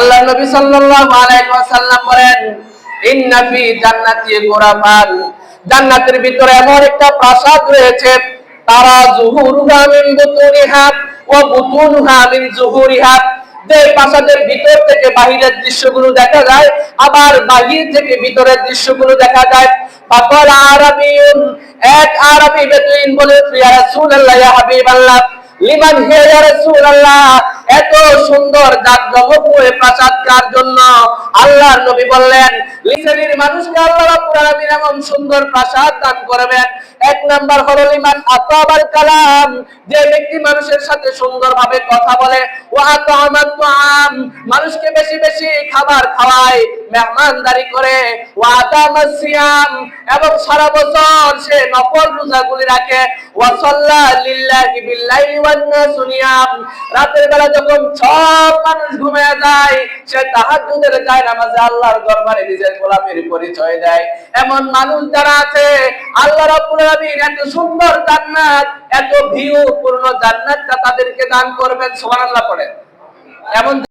আল্লাহ নবী সাল্লাল্লাহু আলাইহি ওয়াসাল্লাম বলেন, ইন্না ফি জান্নাতি গুরাফান। জান্নাতের ভিতরে এমন একটা প্রাসাদ রয়েছে, তারা জুহুরুহা মিন বুতুনিহা ওয়া বুতুনুহা মিন জুহুরিহা। যে প্রাসাদের ভিতর থেকে বাহিরের দৃশ্যগুলো দেখা যায়, আবার বাহির থেকে ভিতরের দৃশ্যগুলো দেখা যায়। ফাকাল আরাবিয়ুন এক আরবি বেদুইন বলে, ইয়া রাসূলুল্লাহ, ইয়া হাবিবাল্লাহ। লিমান হে ইয়া রাসূলুল্লাহ? এত সুন্দর জাকজমকময় প্রাসাদ কার জন্য? আল্লাহর নবী বললেন, লিসানির মানুষকে আল্লাহ রাব্বুল আলামিন এমন সুন্দর প্রাসাদ দান করবেন। এক নাম্বার হলো লিমান আতাবার কালাম, যে ব্যক্তি মানুষের সাথে সুন্দরভাবে কথা বলে, ওয়া আতামাত মানুষকে বেশি বেশি খাবার খাওয়ায়। মেহমানদারি করে ওয়া আতামাস এবং সারা বছর সে নফল রোজাগুলি রাখে। ওয়া সাল্লা লিল্লাহি বিল্লাইলি ওয়ান নাসু রাতের বেলা যখন সব মানুষ ঘুমিয়ে যায়, সে তাহাজ্জুদের যায় নামাজে আল্লাহর দরবারে নিজের গোলামের পরিচয় দেয়। এমন মানুষ যারা আছে, আল্লাহ রাব্বুল আলামিন এত সুন্দর জান্নাত, এত ভিউ পূর্ণ জান্নাতটা তাদেরকে দান করবেন, সুবহানাল্লাহ পড়ে এমন